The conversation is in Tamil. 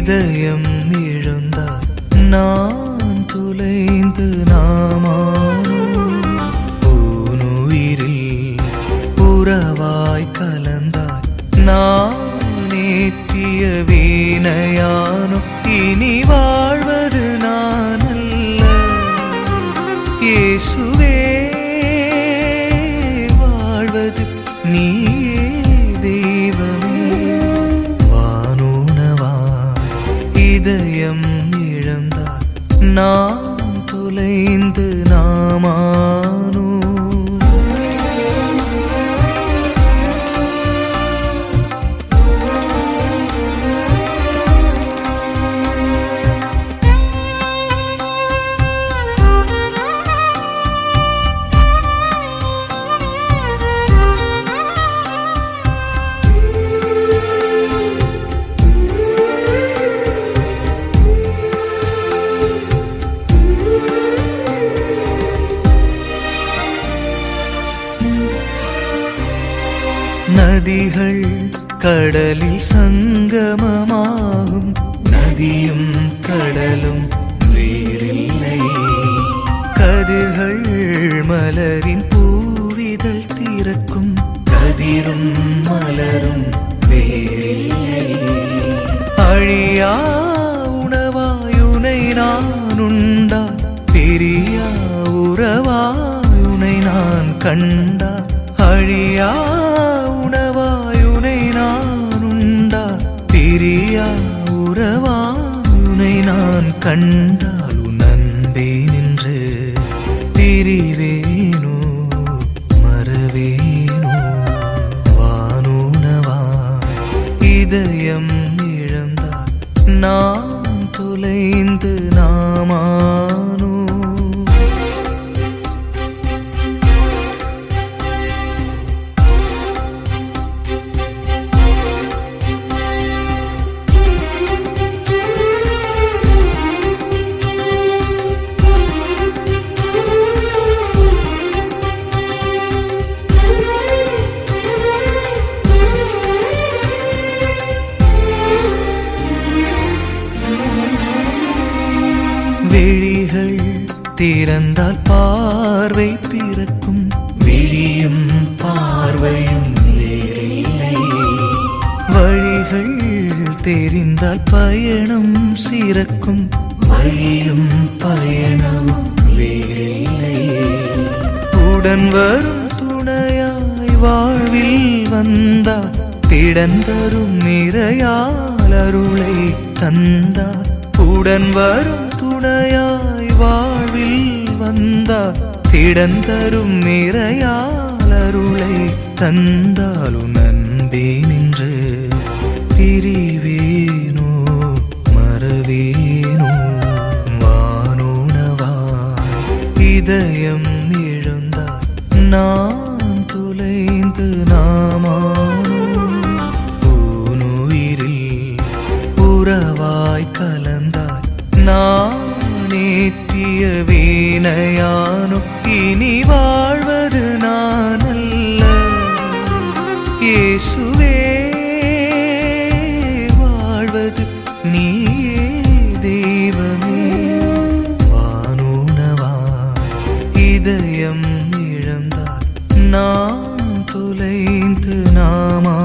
இதயம் இழந்தார் நான் துளைந்து நாமானோ பூனுயிரில் புறவாய் கலந்தாய். நான் நேற்றிய வீணையா? இதயம் இழந்தார். நான் தொலைந்து நான் நதிகள் கடலில் சங்கமமாகும். நதியும் கடலும் வேறில்லை கதிர்கள் மலரின் பூவிதழ் திறக்கும். கதிரும் மலரும் வேறில்லை அழியா உணவாயுனை நான் உண்டா பெரியா உறவாயுனை நான் கண்டா அழியா உறவா? உனை நான் கண்டால் நன்பே நின்று பிரிவேனோ மறவேனோ? வானுணவா இதயம் இழந்தால் நான் தொலைந்து கண்கள் திறந்தால் பார்வை பிறக்கும். விழியும் பார்வையும் வேறில்லை. வழிகள் தெரிந்தால் பயணம் சிறக்கும். வழியும் பயணம் வேறில்லை. உடன் வரும் துணையாய் வாழ்வில் வந்தார் திடன் தரும் நிறையால் அருளை தந்தார் உடன் வரும் துணையாய் வாழ்வில் வந்தார் திடன் தரும் நிறையால் அருளை தந்தாலும் நன்பே நின்று பிரிவேனோ மறவேனோ வானுணவா இதயம் நித்திய வீணையானும் இனி வாழ்வது நானல்ல. இயேசுவே வாழ்வது நீயே தெய்வமே வானுணவா இதயம் இழந்தார். நான் தொலைந்து நாமா